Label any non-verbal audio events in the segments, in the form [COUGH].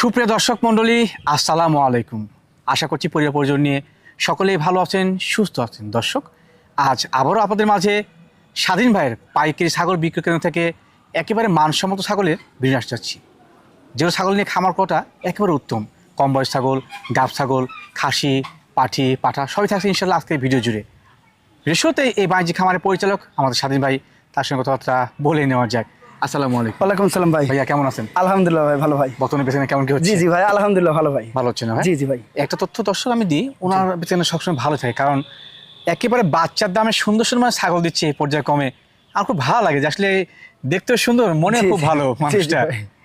সুপ্রিয় দর্শক মণ্ডলী, আসসালামু আলাইকুম। আশা করছি পরিবার পরিজন নিয়ে সকলেই ভালো আছেন, সুস্থ আছেন। দর্শক, আজ আবারও আপনাদের মাঝে স্বাধীন ভাইয়ের পাইকারি ছাগল বিক্রয় কেন্দ্র থেকে একেবারে মানসম্মত ছাগলের ভিডিও আসতে যাচ্ছি। যেগুলো ছাগল নিয়ে খামার কটা একেবারে উত্তম। কম বয়স ছাগল, গাব ছাগল, খাসি, পাঠি, পাঠা, সবই থাকছে ইনশাল্লাহ আজকের ভিডিও জুড়ে। রেশোতে এই বাণিজ্যিক খামারের পরিচালক আমাদের স্বাধীন ভাই, তার সঙ্গে কথাবার্তা বলে নেওয়া যাক। আসসালামু আলাইকুম। ওয়ালাইকুম সালাম ভাই। ভাইয়া কেমন আছেন? আলহামদুলিল্লাহ ভাই ভালো ভাই। বর্তমানে বেতনে কেমন কি হচ্ছে? জি জি ভাই আলহামদুলিল্লাহ ভালো ভাই। ভালো হচ্ছে না জি জি ভাই। একটা তথ্য দর্শক আমি দিই ওনার বেতনে সবসময় ভালো থাকে কারণ একেবারে বাচ্চার দামে সুন্দর সুন্দর মানে ছাগল দিচ্ছে এই পর্যায়ে কমে। আমার খুব ভালো লাগে যে আসলে দেখতেও সুন্দর মনে খুব ভালো মানুষটা।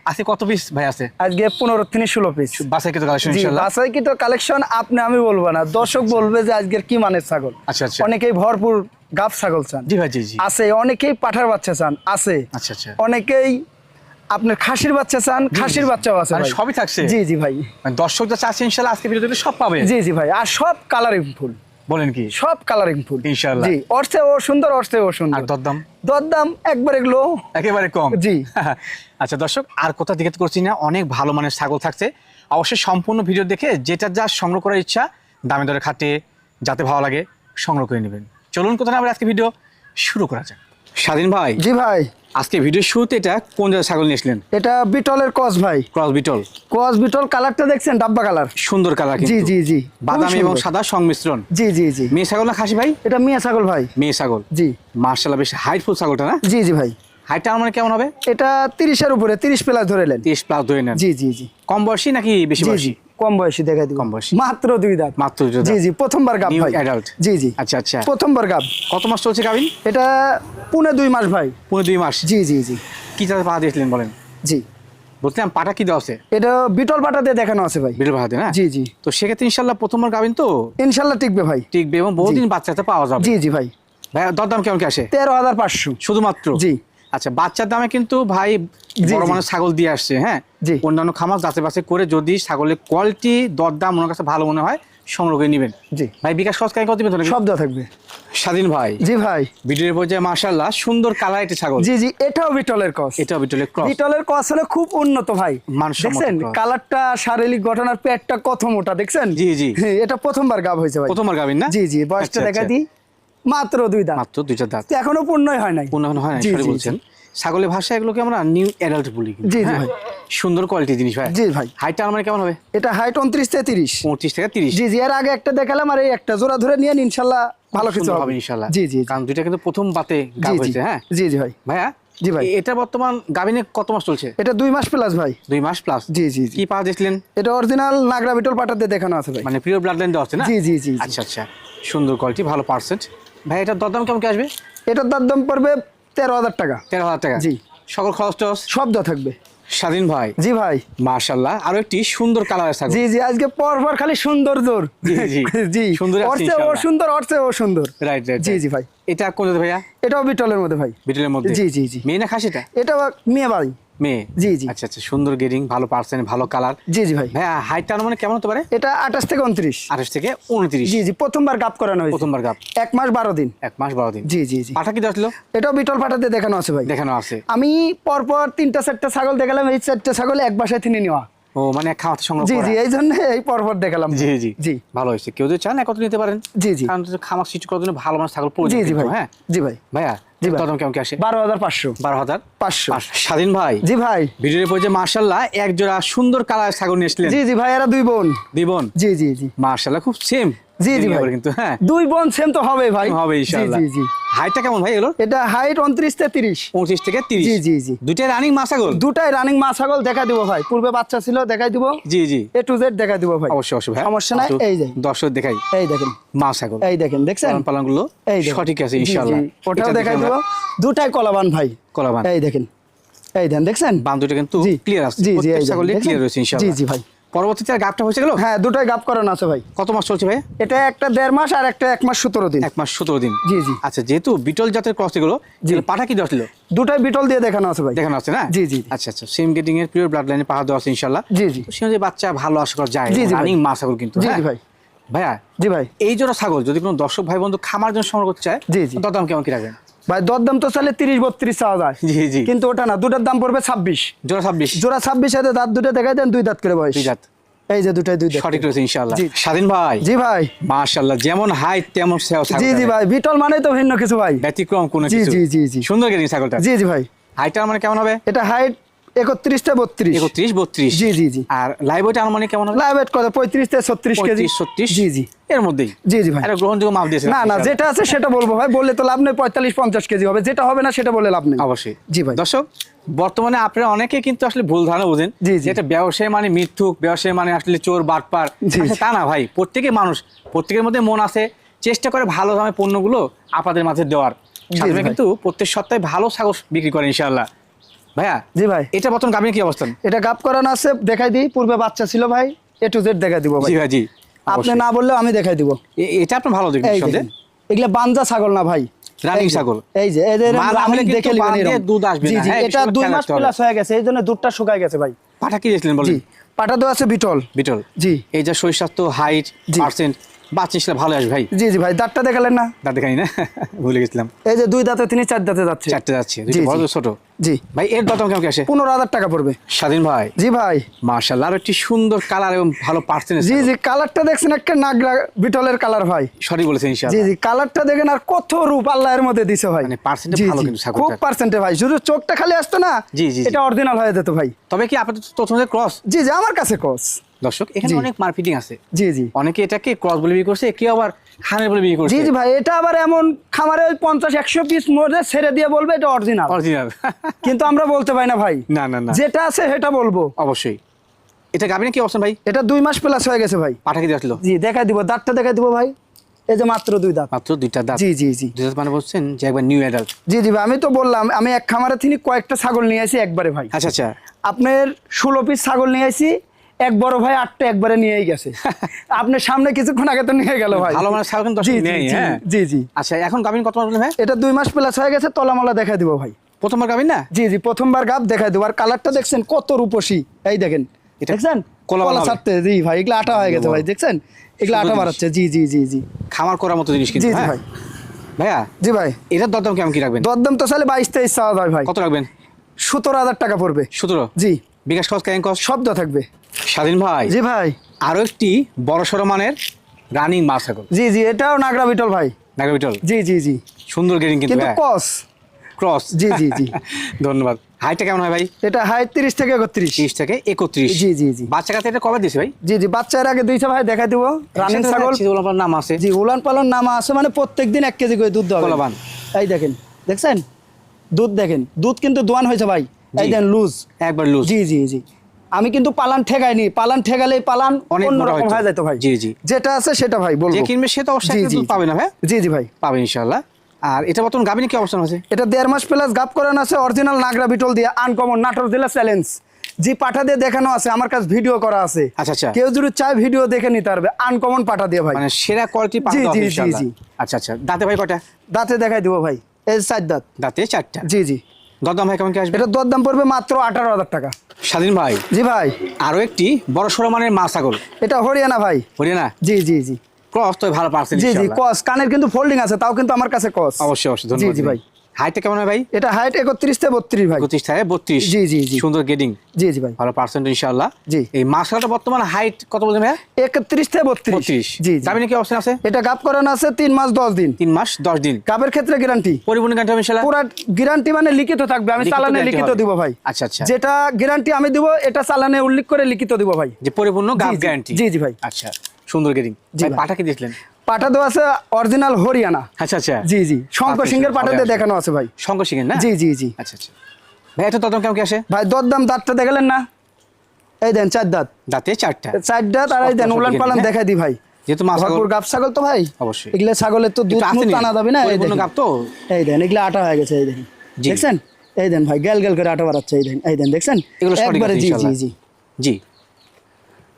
আছে কত পিস ভাই আছে? আজকে পনেরো থেকে ষোলো পিস বাসায় কিন্তু কালেকশন বাসায় কালেকশন আপনি আমি বলব না। দর্শক বলবে যে আজকের কি মানের ছাগল? আচ্ছা আচ্ছা। অনেকেই ভরপুর গাব ছাগল চান। জি ভাই জি জি। আছে অনেকেই পাঠার বাচ্চা চান আছে। আচ্ছা আচ্ছা। অনেকেই আপনার খাসির বাচ্চা চান খাসির বাচ্চাও আছে মানে ভাই। সবই থাকছে? জি জি ভাই। মানে দর্শক যা চাচ্ছে ইনশাল্লাহ আজকে ভিডিওতে সব পাবে জি জি ভাই আর সব কালারিং ফুল। বলেন কি? সব কালারিং ফুল। ইনশাআল্লাহ। জি অর্থে ও সুন্দর অর্থে ও আর সুন্দর দরদাম? দরদাম একবার এগুলো একেবারে কম। জি। [LAUGHS] আচ্ছা দর্শক আর কোথা দিকে করছি না অনেক ভালো মানের ছাগল থাকছে। অবশ্যই সম্পূর্ণ ভিডিও দেখে যেটা যা সংগ্রহ করার ইচ্ছা দামে দরে খাটে যাতে ভালো লাগে সংগ্রহ করে নেবেন। চলুন কোথায় আমরা আজকে ভিডিও শুরু করা যাক। স্বাধীন ভাই জি ভাই। আজকে ভিডিও শুরুতে এটা কোন জায়গায় ছাগল নিয়েছিলেন এটা বিটলের কস ভাই। Cross beetle. কস বিটল কালারটা দেখছেন? ডাব্বা কালার। সুন্দর কালার জি জি জি। বাদামি এবং সাদা সংমিশ্রণ। জি জি জি। মেয়ে ছাগল না খাসি ভাই? এটা মেয়ে ছাগল ভাই। মেয়ে ছাগল। জি। মার্শাল্লাহ বেশ হাইটফুল ছাগলটা না? জি জি ভাই। হাইটটা আমার কেমন হবে? এটা তিরিশের উপরে তিরিশ প্লাস ধরে নেন। তিরিশ প্লাস ধরে নেন। জি জি জি। কম বয়সী নাকি বেশি বয়সী? কম বয়সী দেখাই দিব। কম বয়সী। মাত্র দুই দাঁত। মাত্র দুই জি জি প্রথমবার গাব ভাই। adult। জি জি। আচ্ছা আচ্ছা। প্রথমবার গাব। কত মাস চলছে গাভিন এটা পুনে দুই মাস ভাই। পুরো দুই মাস। জি জি জি। কি চাতে পাঠা দিয়েছিলেন বলেন? জি। বলছিলাম পাটা কি দেওয়া আছে? এটা বিটল পাটা দিয়ে দেখানো আছে ভাই। বিড়ে পাঠাতে না? জি জি। তো সেক্ষেত্রে ইনশাল্লাহ প্রথমবার গাভিন তো? ইনশাল্লাহ টিকবে ভাই। টিকবে এবং বহুদিন বাচ্চাতে পাওয়া যাবে। জি জি ভাই। ভাই দরদাম কেমন কি আসে? তেরো হাজার পাঁচশো। শুধুমাত্র? জি। আচ্ছা বাচ্চার দামে কিন্তু ভাই বড় মানুষ ছাগল দিয়ে আসছে হ্যাঁ? অন্যান্য খামার যাচাই বাছাই করে যদি ছাগলের কোয়ালিটি দরদাম ওনার কাছে ভালো মনে হয় সংগ্রহ করে নেবেন। জি। ভাই বিকাশ খরচ কাই কত দিবেন সব দেওয়া থাকবে। স্বাধীন ভাই। জি ভাই। ভিডিওর পর্যায়ে সুন্দর কালার একটি ছাগল। জি জি এটাও বিটলের কস এটা বিটলের ক্রস বিটলের কস হলে খুব উন্নত ভাই। দেখছেন? কালারটা শারীরিক গঠনার পেটটা কত মোটা দেখছেন? জি, জি। এটা প্রথমবার গাব হয়েছে ভাই। প্রথমবার গাভিন না? জি জি বয়সটা আচ্ছা, দেখা আচ্ছা। দিই। মাত্র দুই দাঁত। মাত্র দুইটা দাঁত। এখনও পূর্ণই হয় নাই। পূর্ণ হয় না জি, সরি জি, বলছেন। ছাগলের ভাষা এগুলোকে আমরা নিউ অ্যাডাল্ট বলি জি, জি, হ্যাঁ? ভাই। সুন্দর কোয়ালিটি জিনিস ভাই। জি ভাই। হাইটটা আমার কেমন হবে? এটা হাইট উনত্রিশ থেকে তিরিশ। পঁচিশ থেকে তিরিশ। জি জি এর আগে একটা দেখালাম আর এই একটা। জোড়া ধরে নিয়ে ইনশাআল্লাহ ইনশাল্লাহ ভালো কিছু হবে। ইনশাআল্লাহ ইনশাল্লাহ। জি জি। কারণ দুইটা কিন্তু প্রথম বাতে গাব হয়েছে হ্যাঁ? জি জি ভাই। ভাইয়া? জি ভাই। এটা বর্তমান গাভিনে কত মাস চলছে? এটা দুই মাস প্লাস ভাই। দুই মাস প্লাস জি জি কি পাওয়া দিয়েছিলেন? এটা অরিজিনাল নাগরা বিটল পাটাতে দেখানো আছে ভাই। মানে পিওর ব্লাড লাইন আছে না? জি জি জি। আচ্ছা আচ্ছা। সুন্দর কোয়ালিটি ভালো পার্সেন্ট ভাই এটার দরদাম কেমন কি আসবে? এটার দরদাম দাম পড়বে তেরো হাজার টাকা। তেরো হাজার টাকা? জি। সকল খরচ টরচ সব দেওয়া থাকবে। স্বাধীন ভাই। জি ভাই। মার্শাল্লাহ আরও একটি সুন্দর কালার আছে জি জি আজকে পর পর খালি সুন্দর জোর। জি, জি। জি। [LAUGHS] সুন্দর আছে অর্থে ও সুন্দর অর্থে ও সুন্দর। রাইট রাইট জি জি ভাই। এটা কোন ভাইয়া? এটাও বিটলের মধ্যে ভাই। বিটলের মধ্যে? জি, জি, জি। মেয়ে না খাসিটা? এটা মেয়ে বাড়ি মেয়ে? জি, জি। আচ্ছা আচ্ছা সুন্দর গেরিং ভালো পার্সেন্ট ভালো কালার জি জি ভাই। ভাইয়া হাইটটা মানে কেমন হতে পারে? এটা আঠাশ থেকে উনত্রিশ। আঠাশ থেকে উনত্রিশ। জি জি প্রথমবার গাপ করানো হয়েছে। প্রথমবার গাপ। এক মাস বারো দিন। এক মাস বারো দিন। জি জি জি। পাঠা কি আসলো এটাও বিটল পাটাতে দেখানো আছে ভাই। দেখানো আছে। আমি পরপর তিনটা চারটা ছাগল দেখালাম। এই চারটা ছাগল এক বাসায় তিনি নেওয়া। ও মানে এক খাওয়াতে সংগ্রহ জি জি এই জন্য এই পরপর দেখালাম। জি জি। জি। ভালো হয়েছে। কেউ যদি চান একত্র নিতে পারেন। জি জি। কারণ খামার সৃষ্টি করার জন্য ভালো মানুষ ছাগল প্রয়োজন জি জি ভাই। হ্যাঁ? জি ভাই। ভাইয়া কেমন আসে। বারো হাজার পাঁচশো। বারো হাজার পাঁচশো। পাঁচ- স্বাধীন ভাই জি ভাই। ভিডিওর পর্যায়ে মার্শাল্লাহ এক জোড়া সুন্দর কালার ছাগল নিয়ে জি জি ভাই এরা দুই বোন। দিবন জি জি জি। মার্শাল্লাহ খুব সেম জি জি ভাই। কিন্তু হ্যাঁ। দুই বোন সেম তো হবে ভাই। হবে ইনশাআল্লাহ। জি জি। হাইটটা কেমন ভাই এগুলো এটা হাইট উনত্রিশ থেকে জি জি জি। রানিং দুটাই রানিং দেখা দিব ভাই। পূর্বে বাচ্চা ছিল দেখাই দিব। জি জি। এ টু জেড দেখা দিব ভাই। অবশ্যই অবশ্যই ভাই। সমস্যা নাই, এই। দর্শক দেখাই। এই দেখেন। এই দেখেন দেখছেন? পালন এই সঠিক আছে ইনশাআল্লাহ। ওটাও দেখাই দিব। দুটাই কলাবান ভাই। কলাবান। এই দেখেন। এই দেন দেখছেন? দুটো কিন্তু ক্লিয়ার আছে। জি জি প্রত্যেক এই দেখেন, ছাগলে দেখছেন? ক্লিয়ার রয়েছে ইনশাআল্লাহ। জি জি ভাই। পরবর্তীতে আর গাপটা হয়েছে গেল হ্যাঁ দুটাই গাপ করানো আছে ভাই। কত মাস চলছে ভাই? এটা একটা দেড় মাস আর একটা এক মাস সতেরো দিন। এক মাস সতেরো দিন। জি, জি। আচ্ছা যেহেতু বিটল জাতের ক্রস এগুলো। পাঠা কি দেওয়া দুটাই বিটল দিয়ে দেখানো আছে ভাই। দেখানো আছে না? জি, জি। আচ্ছা আচ্ছা সেম গেটিং এর পিওর ব্লাড লাইনে পাহা দেওয়া আছে ইনশাল্লাহ জি, জি। সে বাচ্চা ভালো আশা করা যায় জি, জি, রানিং ছাগল কিন্তু জি হ্যাঁ? ভাই। ভাইয়া জি ভাই। এই জোড়া ছাগল যদি কোনো দর্শক ভাই বন্ধু খামার জন্য সংগ্রহ করতে চায় জি, জি। কেমন কি রাখবেন? ভাই দরদাম তো চালে তিরিশ বত্রিশ চাওয়া যায়। জি জি। কিন্তু ওটা না দুটার দাম পড়বে ছাব্বিশ। জোড়া ছাব্বিশ। জোড়া ছাব্বিশ হাতে দাঁত দুটো দেখাই দেন দুই দাঁত করে বয়স। দুই দাঁত। এই যে দুটাই দুই সঠিক রয়েছে ইনশাআল্লাহ। স্বাধীন ভাই। জি ভাই। মাশাআল্লাহ যেমন হাইট তেমন জি জি ভাই বিটল মানে তো ভিন্ন কিছু ভাই। ব্যতিক্রম কোনো জি, কিছু। জি, জি, জি। সুন্দর গেছে ছাগলটা। জি জি ভাই। হাইটটা মানে কেমন হবে? এটা হাইট একত্রিশ থেকে বত্রিশ। একত্রিশ বত্রিশ। জি, জি, জি। আর লাইভ ওয়েট আনুমানিক কেমন হবে? লাইভ কত? থেকে কেজি। পঁয়ত্রিশ ছত্রিশ? জি জি। এর মধ্যেই? জি জি ভাই। একটা গ্রহণযোগ্য মাপ দিয়েছে না না যেটা আছে সেটা বলব ভাই। বললে তো লাভ নেই পঁয়তাল্লিশ পঞ্চাশ কেজি হবে। যেটা হবে না সেটা বলে লাভ নেই। অবশ্যই। জি ভাই। দর্শক বর্তমানে আপনারা অনেকে কিন্তু আসলে ভুল ধারণা বোঝেন জি, জি। যে ব্যবসায় মানে মিথ্যুক ব্যবসায় মানে আসলে চোর বাটপার। জি, তা না ভাই। প্রত্যেকে মানুষ প্রত্যেকের মধ্যে মন আছে চেষ্টা করে ভালো দামে পণ্যগুলো আপনাদের মাঝে দেওয়ার। কিন্তু প্রত্যেক সপ্তাহে ভালো ছাগল বিক্রি করে ইনশাআল্লাহ। ভাইয়া জি ভাই। এটা বর্তমান গাভীর কি অবস্থান? এটা গাপ করানো আছে দেখাই দিই। পূর্বে বাচ্চা ছিল ভাই এ টু জেড দেখাই দিব ভাই। জি ভাই জি। আপনি না বললেও আমি দেখাই দিব। এটা আপনার ভালো এই এগুলা বাঞ্জা ছাগল না ভাই। রানিং ছাগল। এই যে না আমি দেখে নেবেন দুধ আসবে না, হ্যাঁ, এটা দুই মাস। প্লাস হয়ে গেছে এই জন্য দুধটা শুকায় গেছে ভাই। পাঠা কি দিয়েছিলেন বলেন? পাটা তো আছে বিটল। বিটল। জি। এই যে শরীর স্বাস্থ্য হাইট পার্সেন্ট বাচ্চা ভালো আসবে ভাই। জি জি ভাই দাঁতটা দেখালেন না? দাঁত দেখানি না ভুলে গেছিলাম। এই যে দুই দাঁতে তিনি চার দাঁতে যাচ্ছে। চারটে যাচ্ছে বড় ছোট। জি। ভাই এর দাম কেমন আসে? পনেরো হাজার টাকা পড়বে। স্বাধীন ভাই। জি ভাই। মার্শাল্লাহ একটি সুন্দর কালার এবং ভালো পার্সেন্ট জি জি কালারটা দেখছেন একটা নাগরা বিটলের কালার ভাই। সঠিক বলেছেন জি জি কালারটা দেখেন আর কত রূপ আল্লাহর মধ্যে দিছে ভাই। মানে percent ভালো কিন্তু খুব পার্সেন্টে ভাই শুধু চোখটা খালি আসতো না জি। এটা অরিজিনাল হয়ে যেত ভাই। তবে কি প্রথমে ক্রস জি জি আমার কাছে কস দর্শক এখানে অনেক মার্কেটিং আছে। জি জি। অনেকে এটাকে ক্রস বলে বিক্রি করছে কেউ আবার হানের বলে বিক্রি করছে। জি জি ভাই এটা আবার এমন খামারে ওই পঞ্চাশ একশো পিস মধ্যে ছেড়ে দিয়ে বলবে এটা অরিজিনাল অরিজিনাল [LAUGHS] কিন্তু আমরা বলতে পারি না ভাই। না না না। যেটা আছে সেটা বলব। অবশ্যই। এটা গাবিনে কি অবস্থান ভাই? এটা দুই মাস প্লাস হয়ে গেছে ভাই। পাঠা কি আসলো জি দেখাই দিব দাঁতটা দেখাই দিব ভাই। এই যে মাত্র দুই দাঁত। মাত্র দুইটা দাঁত। জি জি জি। দুই দাঁত মানে বলছেন যে একবার নিউ অ্যাডাল্ট জি জি ভাই আমি তো বললাম আমি এক খামারে তিনি কয়েকটা ছাগল নিয়ে আসি একবারে ভাই। আচ্ছা আচ্ছা। আপনার ষোলো পিস ছাগল নিয়ে আসি এক বড় ভাই আটটা একবারে নিয়েই গেছে। [LAUGHS] আপনার সামনে কিছুক্ষণ আগে তো নিয়ে গেল ভাই। ভালো মানে কিন্তু জি জি জি, হ্যাঁ। জি জি। আচ্ছা এখন গাবিন কত মাস ভাই? এটা দুই মাস প্লাস হয়ে গেছে তলামলা দেখা দিব ভাই। প্রথমবার গাবিন না? জি জি প্রথমবার গাব দেখাই দেবো। আর কালারটা দেখছেন কত রূপসী। এই দেখেন এটা দেখছেন? কলা কলা ছাড়তে। জি ভাই এগুলো আটা হয়ে গেছে ভাই দেখছেন? এগুলো আটা সুন্দর বাড়াচ্ছে। জি জি জি জি। খামার করার মতো জিনিস জি জি হ্যাঁ? ভাই। ভাইয়া জি ভাই। এটার দরদাম কেমন কি রাখবেন? দরদাম তো চাইলে বাইশ তেইশ চাওয়া ভাই। কত রাখবেন? সতেরো হাজার টাকা পড়বে। সতেরো? জি। বিকাশ খরচ ক্যাং কস শব্দ থাকবে। স্বাধীন ভাই। জি ভাই। আরও একটি বড় সড়ো মানের রানিং মাছ ছাগল। জি জি এটাও নাগরা বিটল ভাই। নাগরা বিটল? জি জি জি। সুন্দর গেরিং কিন্তু কিন্তু কস ক্রস জি, জি, জি। [LAUGHS] ধন্যবাদ। হাইটটা কেমন হয় ভাই? এটা হাইট তিরিশ থেকে একত্রিশ। তিরিশ থেকে একত্রিশ। জি, জি, জি। বাচ্চা কাছে এটা কবে দিয়েছে ভাই? জি জি বাচ্চার আগে দুইটা ভাই দেখা দিব। রানিং ছাগল। আপনার নাম আছে। জি উলান পালন নাম আছে মানে প্রত্যেক দিন এক কেজি করে দুধ দেওয়া। এই দেখেন দেখছেন? দুধ দেখেন দুধ কিন্তু দোয়ান হয়েছে ভাই। এই দেন লুজ একবার লুজ জি জি জি। আমি কিন্তু পালান ঠেকাইনি পালান ঠেকালেই পালান অনেক। হয়ে যেত ভাই। জি, জি। যেটা আছে সেটা ভাই বলব। যে কিনবে সে তো অবশ্যই পাবে না ভাই জি জি ভাই। পাবে ইনশাল্লাহ আর এটা বর্তমান গাবিনে কি অবস্থান আছে? এটা দেড় মাস প্লাস গাপ করানো আছে অরিজিনাল নাগরা বিটল দিয়ে আনকমন নাটোর জেলা চ্যালেঞ্জ জি পাঠা দিয়ে দেখানো আছে আমার কাছে ভিডিও করা আছে। আচ্ছা, আচ্ছা। কেউ যদি চায় ভিডিও দেখে নিতে পারবে আনকমন পাঠা দিয়ে ভাই। মানে সেরা কোয়ালিটি জি, জি, জি, জি। আচ্ছা আচ্ছা। দাঁতে ভাই কটা দাঁতে দেখাই দিব ভাই এই চার দাঁত। দাঁতে চারটা। জি জি। দরদাম ভাই কেমন কি আসবে? এটা দরদাম পড়বে মাত্র আঠারো হাজার টাকা। স্বাধীন ভাই। জি ভাই। আরও একটি বড় সড়ো মানের মা ছাগল। এটা হরিয়ানা ভাই। হরিয়ানা? জি জি জি। ক্রস তো ভালো পারছেন জি জি কানের কিন্তু ফোল্ডিং আছে তাও কিন্তু আমার কাছে কস অবশ্যই অবশ্যই। জি ধন্যবাদ জি ভাই। হাইটটা কেমন হয় ভাই? এটা হাইট একত্রিশ থেকে বত্রিশ ভাই। পঁচিশ থেকে বত্রিশ? জি, জি, জি। সুন্দর গেডিং জি জি ভাই। ভালো পার্সেন্ট ইনশাল্লাহ জি। এই মাছটা বর্তমান হাইট কত বলছেন ভাইয়া? একত্রিশ থেকে বত্রিশ। বত্রিশ। জি জি। গাবিনে কি অবস্থান আছে? এটা গাপ করানো আছে তিন মাস দশ দিন। তিন মাস দশ দিন। গাপের ক্ষেত্রে গ্যারান্টি পরিবহন গানটা ইনশাল্লাহ পুরা গ্যারান্টি মানে লিখিত থাকবে। আমি চালানে লিখিত দিব ভাই। আচ্ছা, আচ্ছা। যেটা গ্যারান্টি আমি দিব এটা চালানে উল্লেখ করে লিখিত দিব ভাই। যে পরিপূর্ণ। গ্যারান্টি জি, জি ভাই। আচ্ছা সুন্দর গেডিং। পাঠা কি দিয়েছিলেন? পাঠা দেওয়া আছে অরিজিনাল হরিয়ানা। আচ্ছা আচ্ছা। জি জি। শঙ্কর সিংহের আচ্ছা, দিয়ে দেখানো আছে ভাই। শঙ্কর সিংহের না? জি জি জি। আচ্ছা আচ্ছা। ভাই এটা তদম কেমন কি আসে? ভাই দরদাম দাঁতটা দেখালেন না? এই দেন চার দাঁত। দাঁতে চারটা? চার দাঁত আর এই দেন উলান পালান হ্যাঁ। দেখাই দি ভাই। যেহেতু মাছ ছাগল- গাব ছাগল তো ভাই। অবশ্যই। এগুলা ছাগলের তো দুধ আস্তে টানা। যাবে না? এই দেখেন। গাব তো? এই দেন এগুলা আটা হয়ে গেছে এই দেখেন জি। দেখছেন? এই দেন ভাই গেল গেল করে আটা বাড়াচ্ছে এই দেন এই দেন দেখছেন? একবারে জি জি জি। জি।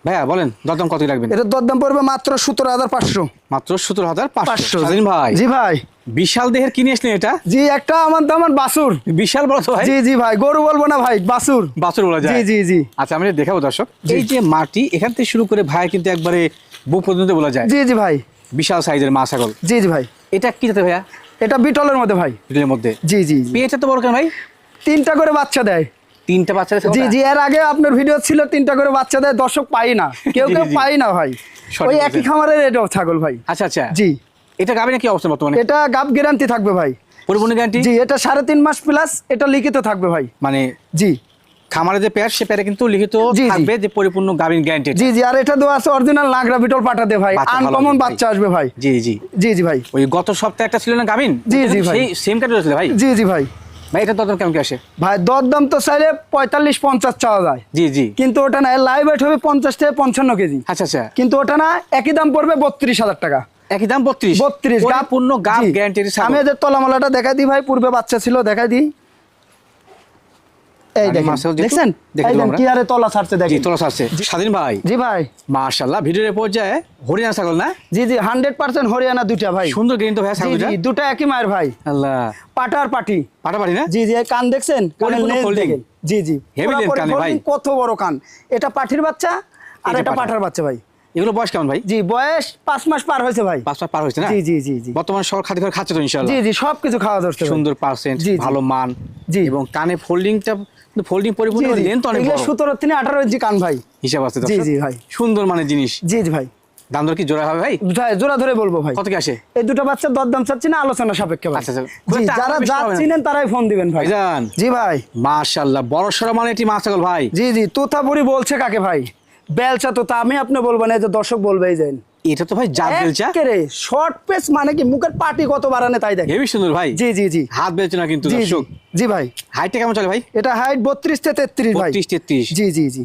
ভাইয়া বলেন দরদাম কত রাখবেন? এটার দরদাম পড়বে মাত্র সতেরো হাজার পাঁচশো। মাত্র সতেরো হাজার পাঁচশো ভাই। জি ভাই। বিশাল দেহের কিনে আসলেন এটা? জি একটা আমার তো আমার বাসুর বিশাল বড় ভাই। জি জি ভাই গরু বলব না ভাই বাসুর বাছুর বলা যায়। জি জি জি। আচ্ছা আমি এটা দেখাবো দর্শক। এই যে মাটি এখান থেকে শুরু করে ভাই কিন্তু একবারে বুক পর্যন্ত বলা যায়। জি জি ভাই। বিশাল সাইজের মা ছাগল। জি জি ভাই। এটা কি যাতে ভাইয়া? এটা বিটলের মধ্যে ভাই। ভিডিওর মধ্যে। জি জি। পেয়েছে তো বড় কেন ভাই? তিনটা করে বাচ্চা দেয়। তিনটা বাচ্চা জি জি এর আগে আপনার ভিডিও ছিল তিনটা করে বাচ্চা দেয় দর্শক পাই না। [LAUGHS] কেউ কেউ। পাই না ভাই। ওই একই। খামারের এটাও ছাগল ভাই। আচ্ছা আচ্ছা। জি। এটা গাবে না কি অবস্থা বর্তমানে? এটা গাব গ্যারান্টি থাকবে ভাই। পরিপূর্ণ গ্যারান্টি জি এটা সাড়ে তিন মাস প্লাস এটা লিখিত থাকবে ভাই। মানে জি। খামারে যে প্যার সে প্যারে কিন্তু লিখিত। থাকবে যে পরিপূর্ণ গাবিন গ্যারান্টি জি জি আর এটা দেওয়া আছে অরিজিনাল নাগরা বিটল পাঠাতে ভাই। বাচ্চা আনকমন বাচ্চা আসবে ভাই। জি জি। জি জি ভাই। ওই গত সপ্তাহে একটা ছিল না গাবিন জি, জি, ভাই। সেই সেম কাটে ছিল ভাই? জি জি ভাই। ভাই এটা দরদাম কেমন কি আসে? ভাই দর দাম তো চাইলে পঁয়তাল্লিশ পঞ্চাশ চাওয়া যায়। জি জি। কিন্তু ওটা না লাইভ ওয়েট হবে পঞ্চাশ থেকে পঞ্চান্ন কেজি। আচ্ছা আচ্ছা। কিন্তু ওটা না একই দাম পড়বে বত্রিশ হাজার টাকা। একই দাম বত্রিশ? বত্রিশ পূর্ণ গাব গ্যারান্টি আমি যে তলামালাটা দেখাই দিই ভাই পূর্বে বাচ্চা ছিল দেখাই দিই। এই দেখেন দেখছেন? দেখে এই দেবো দেখেন কি হারে তলা ছাড়ছে দেখেন। তোলা আছে স্বাধীন ভাই। জি ভাই। মাশাআল্লাহ ভিডিওর পর্যায়ে হরিয়ানা ছাগল না? জি জি হান্ড্রেড পার্সেন্ট হরিয়ানা দুটা ভাই। সুন্দর কিন্তু ভাই জি ছাগলটা। জি দুটা একই মায়ের ভাই। আল্লাহ। পাটার পাটি। পাটাপাটি না? জি জি কান দেখছেন? কানের পরিপূর্ণ দেখেন। জি জি। হেভি কানে ভাই। কত বড় কান। এটা পাঠির বাচ্চা আর এটা। পাঠার বাচ্চা ভাই। এগুলো বয়স কেমন ভাই? জি বয়স পাঁচ মাস পার হয়েছে ভাই। পাঁচ মাস পার হয়েছে না? জি জি জি জি। বর্তমান সব খাদ্য খাবার খাচ্ছে তো ইনশাআল্লাহ? জি জি সবকিছু খাওয়া যাচ্ছে। সুন্দর পার্সেন্ট জি, জি। ভালো মান জি। এবং কানে ফোল্ডিংটা ফোল্ডিং পরিপূর্ণ জি, জি। লেন্থ অনেক বড়। সতেরো থেকে আঠারো ইঞ্চি কান ভাই। হিসাব আছে জি, দর্শক। জি, ভাই। সুন্দর মানের জিনিস। জি জি ভাই। দাম দর কি জোড়া হবে ভাই? জোড়া ধরে বলব ভাই। কত কি আসে? এই দুটো বাচ্চার দরদাম চাচ্ছি না আলোচনা সাপেক্ষে ভাই। আচ্ছা, আচ্ছা। জি যারা যা চিনেন তারাই ফোন দিবেন ভাই। ভাইজান। জি ভাই। মাশাআল্লাহ বড় সড়ো মানে এটি মাছ ছাগল ভাই। জি জি তোতাপুরি বলছে কাকে ভাই? বেলচা তো তা আমি আপনি বলবেন এই যে দর্শক বলবেই যান এটা তো ভাই জাত বেলচা। কে রে শর্ট পেস মানে কি মুখের পাটি কত বাড়ানে তাই দেখে হেভি সুন্দর ভাই। জি জি জি। হাত বেলচা না কিন্তু দর্শক। জি ভাই। হাইটটা কেমন চলে ভাই? এটা হাইট বত্রিশ থেকে তেত্রিশ ভাই। বত্রিশ তেত্রিশ। জি জি জি।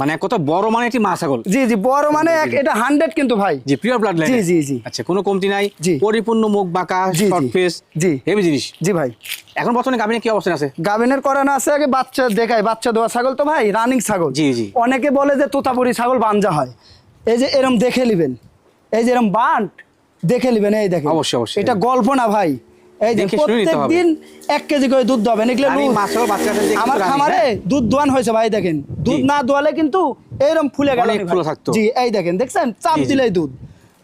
মানে কত বড় মানে এটি মা ছাগল। জি জি বড় মানে এটা হান্ড্রেড কিন্তু ভাই। জি পিওর ব্লাড লাইন জি, জি, জি। আচ্ছা কোনো কমতি নাই। জি। পরিপূর্ণ মুখ বাঁকা শর্ট জি। ফেস জি। হেভি জিনিস। জি ভাই। এখন বর্তমানে গাবিনে কি অবস্থান আছে? গাভিনের করানো আছে আগে বাচ্চা দেখায় বাচ্চা দেওয়া ছাগল তো ভাই রানিং ছাগল। জি, জি। অনেকে বলে যে তোতাপুরি ছাগল বাঞ্জা হয়। এই যে এরম দেখে নিবেন। এই যে এরম বান্ট দেখে নিবেন এই দেখেন। অবশ্যই, অবশ্যই। এটা গল্প না ভাই। এই যে এক কেজি করে দুধ দেবেন এগুলো আমার খামারে হ্যাঁ? দুধ দোয়ান হয়েছে ভাই দেখেন। দুধ না দোয়ালে কিন্তু এইরকম ফুলে গেল অনেক ফুলে থাকতো। জি এই দেখেন দেখছেন? চাপ জি, জি। দিলেই দুধ।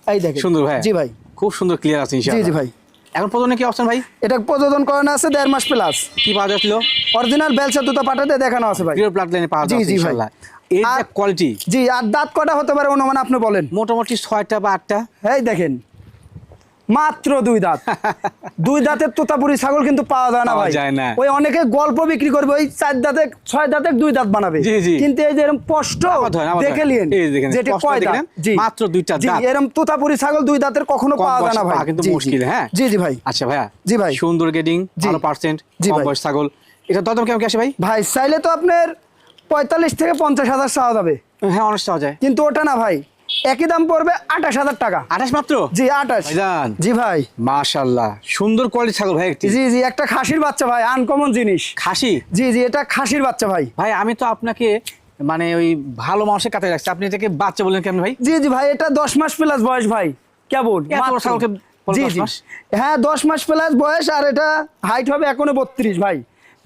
এই দেখেন। সুন্দর ভাই। জি ভাই। খুব সুন্দর ক্লিয়ার আছে জি জি ভাই। এখন কি অপশন ভাই? এটা প্রযোজন করানো আছে দেড় মাস প্লাস কি পাওয়া যাচ্ছিল অরিজিনাল বেলসা দুটো পাঠাতে দেখানো আছে ভাই। পিওর ব্লাড লাইনে পাওয়া যাচ্ছে জি ভাই। এর আর- কোয়ালিটি জি আর দাঁত কটা হতে পারে অনুমান আপনি বলেন। মোটামুটি ছয়টা বা আটটা। এই দেখেন। মাত্র দুই দাঁত দুই দাঁতের তোতাপুরি ছাগল কিন্তু পাওয়া যায় না ভাই যায় না। ওই অনেকে গল্প বিক্রি করবে ওই চার দাঁতে ছয় দাঁতে দুই দাঁত বানাবে। কিন্তু এই যে এরকম স্পষ্ট দেখে দেখেন, যেটা কয় দাঁত জি মাত্র দুইটা দাঁত। এরকম তোতাপুরি ছাগল দুই দাঁতের কখনো পাওয়া যায় না ভাই কিন্তু। মুশকিল, হ্যাঁ? জি জি ভাই আচ্ছা ভাইয়া জি ভাই। সুন্দর গেডিং। ভালো পার্সেন্ট জি ভাই। বয়স ছাগল এটা দরদাম কেমন কি আসে ভাই ভাই চাইলে তো আপনার পঁয়তাল্লিশ থেকে পঞ্চাশ হাজার চাওয়া যাবে হ্যাঁ অনেক পাওয়া যায় কিন্তু ওটা না ভাই একই দাম পড়বে আঠাশ হাজার টাকা। আঠাশ মাত্র? জি আঠাশ। জি ভাই। মাশাআল্লাহ সুন্দর কোয়ালিটি ছাগল ভাই একটি। জি জি একটা খাসির বাচ্চা ভাই আনকমন জিনিস। খাসি? জি জি এটা খাসির বাচ্চা ভাই। ভাই আমি তো আপনাকে মানে ওই ভালো মানুষের কাছে রাখছি। আপনি এটাকে বাচ্চা বললেন কেমন ভাই? জি জি ভাই এটা দশ মাস প্লাস বয়স ভাই। কেমন। ছাগলকে জি জি। হ্যাঁ দশ মাস প্লাস বয়স আর এটা হাইট হবে এখনও বত্রিশ ভাই।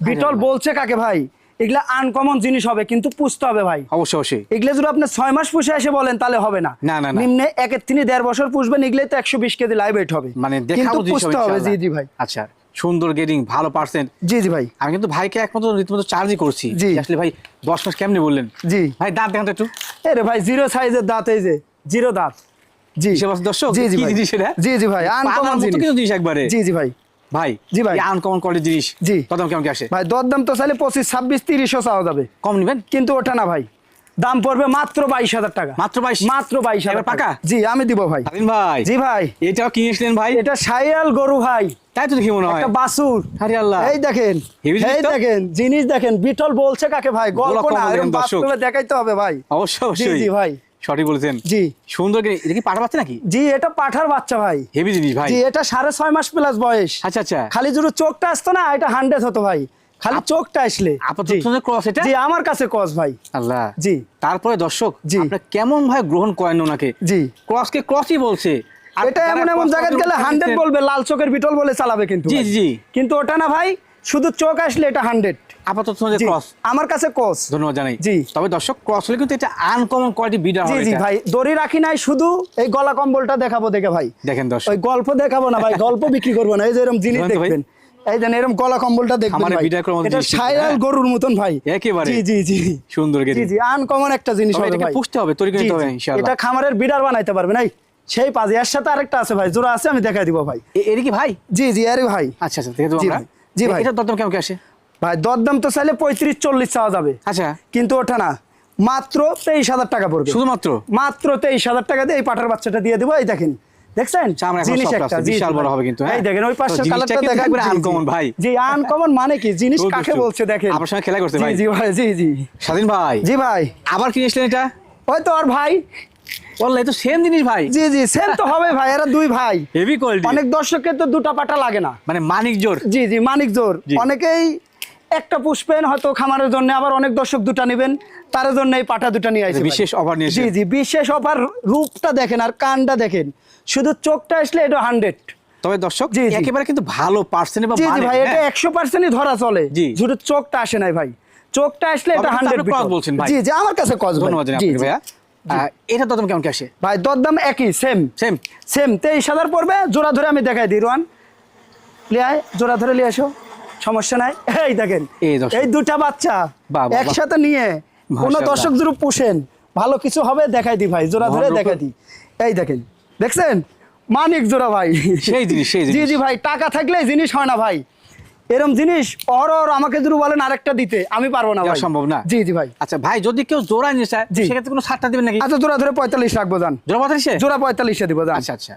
বিটল বলছে কাকে ভাই? এগুলা আনকমন জিনিস হবে কিন্তু পুষতে হবে ভাই। অবশ্যই অবশ্যই। এগুলো যদি আপনি ছয় মাস পুষে এসে বলেন তাহলে হবে না। না, না। নিম্নে একের তিনি দেড় বছর পুষবেন এগুলোই তো একশো বিশ কেজি লাইভ হবে। মানে কিন্তু পুষতে হবে জি জি ভাই। আচ্ছা সুন্দর গেডিং ভালো পার্সেন্ট জি জি ভাই। আমি কিন্তু ভাইকে একমাত্র রীতিমতো চার্জই করছি। জি। আসলে ভাই দশ মাস কেমনি বললেন? জি। ভাই দাঁত দেখান একটু। এরে ভাই জিরো সাইজের দাঁত এই যে জিরো দাঁত। জি। দর্শক? জি জি? জি জি ভাই আনকমন জিনিস একবারে। জি জি ভাই। ভাই জি ভাই। আনকমন কোয়ালিটি জিনিস জি। কদম কেমন কি আসে? ভাই দরদাম তো চাইলে পঁচিশ ছাব্বিশ তিরিশও চাওয়া যাবে। কম নিবেন? কিন্তু ওটা না ভাই। দাম পড়বে মাত্র বাইশ হাজার টাকা। মাত্র 22? মাত্র বাইশ হাজার টাকা। জি আমি দিব ভাই। ভাই। জি ভাই। এটাও কিনেছিলেন ভাই? এটা সাইয়াল গরু ভাই। তাই তো দেখি মনে হয়। বাসুর। আরে আল্লাহ। এই দেখেন এই দেখেন জিনিস দেখেন বিটল বলছে কাকে ভাই? গল্প না কম এরকম বাস্তবে দেখাইতে হবে ভাই। অবশ্যই অবশ্যই জি ভাই। সঠিক বলেছেন। জি। সুন্দর এটা কি নাকি? জি এটা পাঠার বাচ্চা ভাই। হেভি জিনিস ভাই। জি এটা সাড়ে ছয় মাস প্লাস বয়স। আচ্ছা আচ্ছা। খালি চোখটা আসতো না এটা হান্ড্রেড হতো ভাই। খালি চোখটা আসলে। ক্রস এটা? জি আমার কাছে কস ভাই। আল্লাহ। জি। তারপরে দর্শক জি। আপনারা কেমন ভাই গ্রহণ করেন ওনাকে? জি। ক্রস ক্রসকে ক্রসই বলছে। এটা এমন এমন জায়গায় গেলে হান্ড্রেড বলবে লাল চোখের বিটল বলে চালাবে কিন্তু জি জি। কিন্তু ওটা না ভাই শুধু চোখ আসলে এটা হান্ড্রেড আপাতত ক্রস আমার কাছে ধন্যবাদ জানাই। জি। তবে দর্শক ক্রস হলে কিন্তু এটা আনকমন কোয়ালিটি বিডার জি হবে জি ভাই দড়ি রাখি নাই শুধু এই গলা কম্বলটা দেখাবো দেখে ভাই। দেখেন দর্শক। ওই গল্প দেখাবো না ভাই গল্প বিক্রি করব না এই যে এরকম জিনিস। দেখবেন। এই যে এরকম গলা কম্বলটা দেখবেন ভাই। বিদায় করার মতো এটা সায়াল হ্যাঁ। গরুর মতন ভাই। একেবারে। জি জি জি। সুন্দর জি জি আনকমন একটা জিনিস হবে ভাই। পুষতে হবে, তৈরি করতে হবে ইনশাআল্লাহ। এটা খামারের বিডার বানাইতে পারবেন। এই সেই পাজি এর সাথে আরেকটা আছে ভাই জোড়া আছে আমি দেখাই দিব ভাই। এর কি ভাই? জি জি আরে ভাই। আচ্ছা আচ্ছা দেখে দেবো আমরা। ভাই, জি ভাই। এটা দরদাম কেমন কি আসে? ভাই দরদাম তো চাইলে পঁয়ত্রিশ চল্লিশ চাওয়া যাবে। আচ্ছা। কিন্তু ওঠা না মাত্র তেইশ হাজার টাকা পড়বে। শুধুমাত্র? মাত্র তেইশ হাজার টাকা দিয়ে এই পাটার বাচ্চাটা দিয়ে দেবো এই দেখেন। দেখছেন? চামড়া জিনিস একটা বিশাল বড় হবে কিন্তু, হ্যাঁ? এই দেখেন ওই জিনিসটা কালারটা জি, জি। uncommon ভাই। জি আনকমন মানে কি? জিনিস কাকে বলছে দেখেন। আপনার সঙ্গে খেলা করছে ভাই। জি ভাই জি জি। স্বাধীন ভাই। জি ভাই। আবার কি নিয়েছিলেন এটা? ওই তো আর ভাই তো সেম জিনিস ভাই। জি জি সেম তো হবে ভাই এরা দুই ভাই। হেভি কোয়ালিটি অনেক দর্শকের তো দুটা পাটা লাগে না। মানে মানিক জোর। জি জি মানিক জোর। অনেকেই একটা পুষবেন হয়তো খামারের জন্য আবার অনেক দর্শক দুটা নেবেন তার জন্য এই পাটা দুটা নিয়ে আসবে বিশেষ offer নিয়ে জি জি বিশেষ অফার রূপটা দেখেন আর কানটা দেখেন। শুধু চোখটা আসলে এটা হান্ড্রেড তবে দর্শক। একেবারে কিন্তু ভালো পার্সেন্ট বা জি ভাই এটা হ্যাঁ। একশো পার্সেন্টই ধরা চলে। জি। শুধু চোখটা আসে নাই ভাই। চোখটা আসলে এটা হান্ড্রেড বলছেন জি জি আমার কাছে কস ধন্যবাদ ভাইয়া। এটা দরদাম কেমন কি আসে? ভাই দরদাম একই সেম সেম সেম তেইশ হাজার পড়বে জোড়া ধরে আমি দেখাই দিই রোয়ান লিয়ায় জোড়া ধরে লিয়ে আসো সমস্যা নাই। [LAUGHS] এই দেখেন এই দুটা বাচ্চা একসাথে নিয়ে কোনো। দর্শক যদি পুষেন ভালো কিছু হবে দেখাই দিই ভাই জোড়া ধরে দেখাই দিই। এই দেখেন দেখছেন? মানিক জোড়া ভাই। সেই জিনিস, সেই [LAUGHS] জি। জি ভাই টাকা থাকলে জিনিস হয় না ভাই। এরম জিনিস অর অর আমাকে যদি বলেন আরেকটা দিতে আমি পারব না ভাই। সম্ভব না? জি জি ভাই। আচ্ছা ভাই যদি কেউ জোড়া নিয়ে চায় সেক্ষেত্রে কোনো সারটা দিবেন নাকি? আচ্ছা জোড়া ধরে পঁয়তাল্লিশ রাখব যান জোড়া পঁয়তাল্লিশে? জোড়া পঁয়তাল্লিশে দিব যান আচ্ছা আচ্ছা।